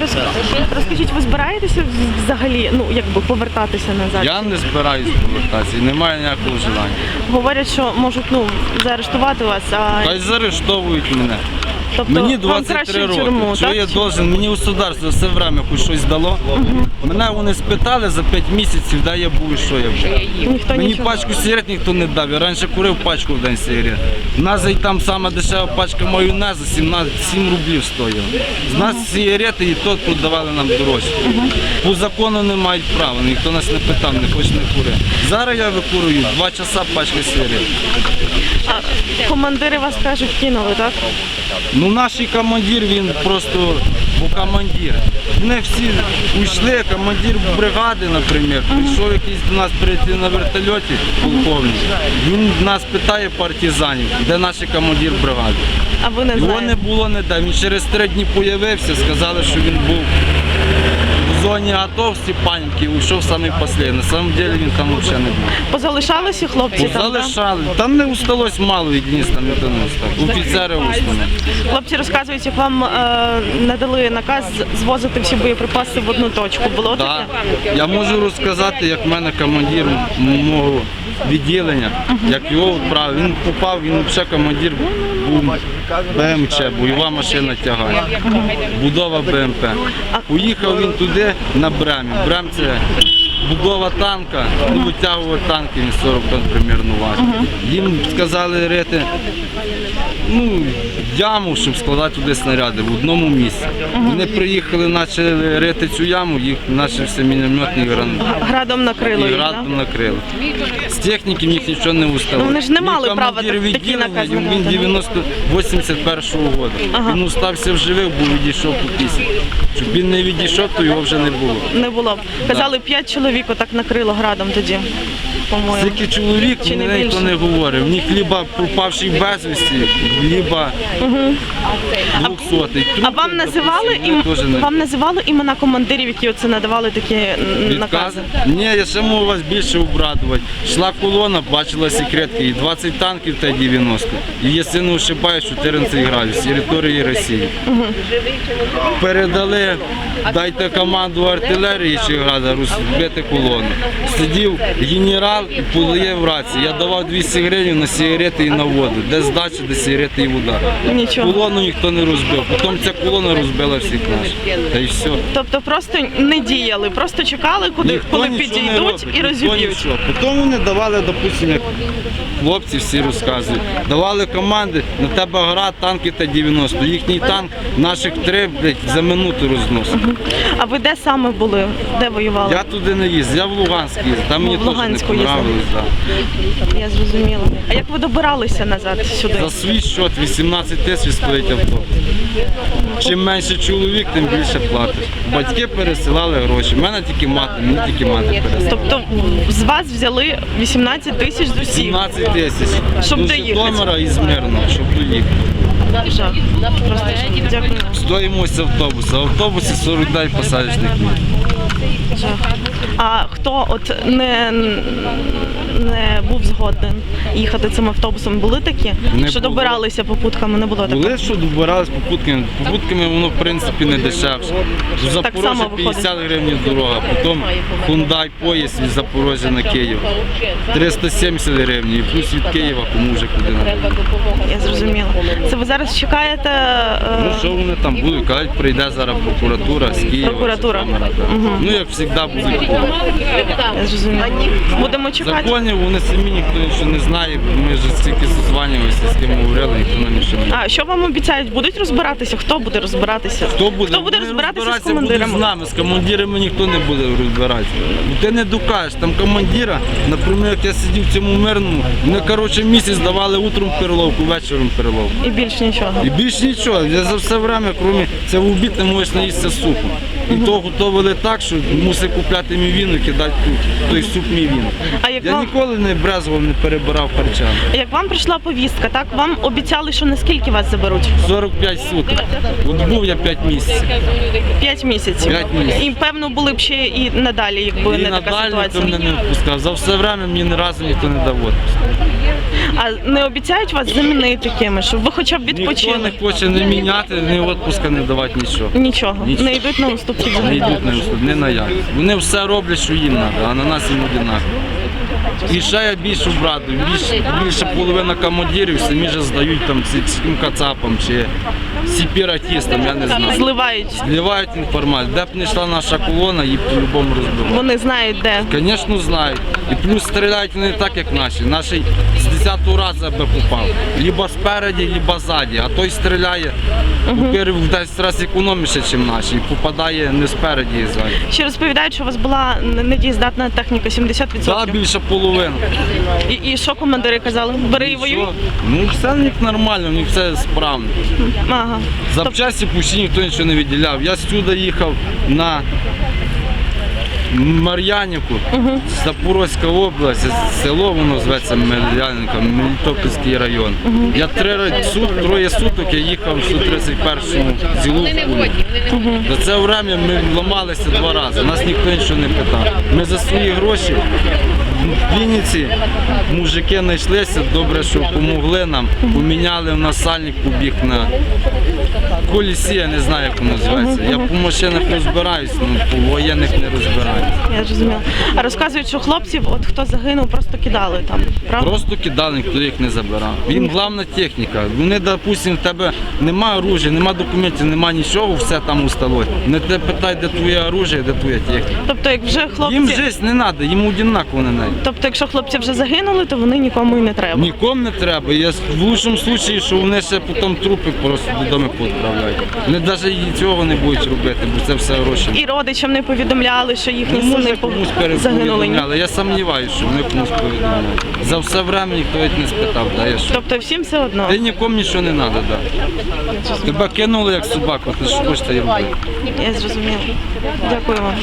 Роз- Розкажіть, ви збираєтеся взагалі, ну якби повертатися назад? Я не збираюсь повертатися, і немає ніякого желання. Говорять, що можуть ну заарештувати вас, а Хай заарештовують мене. Тобто Мені вам краще 23 в роки. тюрму, Що так? я должен? Мені государство все время хоч щось дало. Мене вони спитали за 5 місяців, де я був і що я був. Ніхто Мені нічого. пачку сигарет ніхто не дав. Я раніше курив пачку в день сигарет. У нас і там сама дешева пачка майонезу 17, 7 рублів стоїла. З нас сигарети і то продавали нам дорожче. По закону не мають права, ніхто нас не питав, не хоче не курити. Зараз я викурюю 2 часа пачка сигарет. А командири вас кажуть, кинули, так? Ну наш командир, він просто був командир. Вони всі уйшли, командир бригади, наприклад, прийшов якийсь до нас прийти на вертольоті, полковник. Він нас питає партизанів, де наш командир бригади. А ви не Його не було було ніде. Він через три дні появився, сказали, що він був зоні АТО в Степанівці, уйшов самий останній. На самом деле він там взагалі не був. Позалишалися хлопці там, да? Там не усталось мало єдиність, там ніхто не устав. Офіцери в. Хлопці розказують, як вам е, надали наказ звозити всі боєприпаси в одну точку. Було да. таке? Я можу розказати, як в мене командир мого відділення, як його відправив. Він попав, він взагалі командир був БМЧ, бойова машина тягає. Будова БМП. Поїхав він туди на Бремі. Брем це будова танка, ну витягувати танки, він 40 тонн примірно важить. Їм сказали рити ну, яму, щоб складати туди снаряди в одному місці. Вони приїхали, почали рити цю яму, їх почався мінометний гранат. Градом накрило І їх, градом да? накрили. З техніки в них нічого не устало. Ну, вони ж не мали права так- такі накази Він надати. 90 81-го року. Ага. Він устався в живих, бо відійшов по пісні. Щоб він не відійшов, то його вже не було. Не було. Казали, п'ять чоловік отак накрило градом тоді, по-моєму. Скільки чоловік, Чи не мені ніхто не говорив. В них либо пропавший безвісті, либо двохсотий. А вам називали ім... вам називали імена командирів, які оце надавали такі накази? Ні, я ще можу вас більше обрадувати. Йшла колона, бачила секретки, і 20 танків Т-90. І якщо не ошибаюсь, 14 градусів з території Росії. Передали, дайте команду артилерії Чиграда розбити колону. Сидів генерал і подає в рації. Я давав 200 гривень на сигарети і на воду. Де здача, де сигарети і вода. Нічого. Колону ніхто не розбив. Потім ця колона розбила всіх наших. Та й все. Тобто просто не діяли, просто чекали, куди Ніхто коли нічого не підійдуть робить, і ніхто розіб'ють. нічого. Потім вони давали, допустимо, як хлопці всі розказують, давали команди, на тебе гра, танки Т-90. Їхній танк наших три блядь, за минуту розносить. А ви де саме були? Де воювали? Я туди не їздив, я в Луганськ їздив, там мені В теж не Луганську. Понравилось. Да. Я зрозуміла. А як ви добиралися назад сюди? За свій счет 18 тисяч стоїть авто. Чим менше чоловік, тим більше платиш. Батьки пересилали гроші. У мене тільки мати, мені тільки мати пересилала. Тобто з вас взяли 18 тисяч з усіх. 17 тисяч. Щоб До доїхати. Житомира і з Мирного, щоб доїхати. Жах. Просто жах. Дякую. Стоїмося автобуса. В автобусі 49 посадочних. Жах. А хто от не, не був згоден їхати цим автобусом? Були такі? Не що було. добиралися попутками, не було такого? Були, що добирались попутками. Попутками воно в принципі не дешевше. До само Запорожжя 50 гривень дорога, потім Hyundai поїзд від Запорожжя на Київ. 370 гривень і плюс від Києва кому вже куди. Я зрозуміла. Це ви зараз чекаєте? Що вони там будуть? Кажуть, прийде зараз прокуратура з Києва. Прокуратура. так. Ну як завжди будуть. Будемо чекати. Законів вони самі ніхто нічого не знає. Ми вже стільки созванювалися, з ким говорили, ніхто нам нічого не А що вам обіцяють? Будуть розбиратися? Хто буде розбиратися? Хто буде, Хто буде Вони розбиратися з командирами? будуть з нами, з командирами ніхто не буде розбиратися. Бо ти не докажеш, там командира, наприклад, як я сидів в цьому мирному, вони, коротше, місяць давали утром перловку, вечором перловку. І більш нічого. І більш нічого, я за все время, крім це в обід не можеш наїстися супу. І то готували так, що мусив купляти мівіну і кидати тут, той суп мівіну. А як Я вам- ніколи не брезгував, не перебирав харчами. Як вам прийшла повістка, так вам обіцяли, що наскільки вас заберуть? 45 суток. От був я 5 місяців. П'ять місяців. П'ять місяців. І певно були б ще і надалі, якби І не така надалі ніхто ситуація. мене не впускав. За все время мені ні разу ніхто не дав відпуск. А не обіцяють вас замінити кимось, щоб ви хоча б Ніхто не відпочили? хоче не міняти, ні відпуска не давати нічого. Нічого, Нічого. не йдуть на уступки Не взагалі. йдуть на услуг, не на як. Вони все роблять, що їм треба, а на нас їм одинаково. І ще я більшу брату, більше, більше половина командирів самі ж здають там ці- цим кацапам чи сепаратистам, я не знаю. Зливають. Зливають інформацію. Де б не йшла наша колона, її по-любому розбивають. Вони знають де. Звісно, знають. І плюс стріляють вони не так, як наші. Наші з 10-го би попав. Либо спереді, либо ззаді. А той стріляє, по-перше, в 10 разів економіше, ніж наші. І попадає не спереді і ззаді. Ще розповідають, що у вас була недієздатна техніка 70%. Так, більше половини. І, і що командири казали? Бери і воюй? Ну все в них нормально, в них все справно. Ага. Запчасті пусті ніхто нічого не виділяв. Я сюди їхав на Мар'янівку, Запорозька область, село воно зветься Мар'янівка, Мелітопольський район. Я три сут, троє суток я їхав в 131-му зілу. За це время ми ламалися два рази, нас ніхто нічого не питав. Ми за свої гроші в Вінниці мужики знайшлися, добре, що допомогли нам, поміняли в нас сальник побіг на колісі, я не знаю, як воно називається. Я по машинах розбираюсь, ну по воєнних не розбираюсь. Я зрозуміла. А розказують, що хлопців, от хто загинув, просто кидали там. Правда? Просто кидали, ніхто їх не забирав. Їм головна техніка. Вони, допустим, в тебе немає оружия, немає документів, немає нічого, все там у столі. Не те питай, де твоє оружие, де твоя техніка. Тобто, як вже хлопці, Їм життя не треба, їм однаково не треба. Тобто, якщо хлопці вже загинули, то вони нікому і не треба. Нікому не треба. Я в лучшому випадку, що вони ще потім трупи просто додому відправляють. Вони навіть і цього не будуть робити, бо це все гроші. І родичам не повідомляли, що їхні Ну, сини загинули. ні? Я сумніваюся, що вони комусь повідомляли. За все время ніхто їх не спитав, да, я що. Тобто всім все одно. Ти нікому нічого не треба, да. Тебе кинули як собаку, ти ж хочеш й робити. Я зрозуміла. Дякую вам.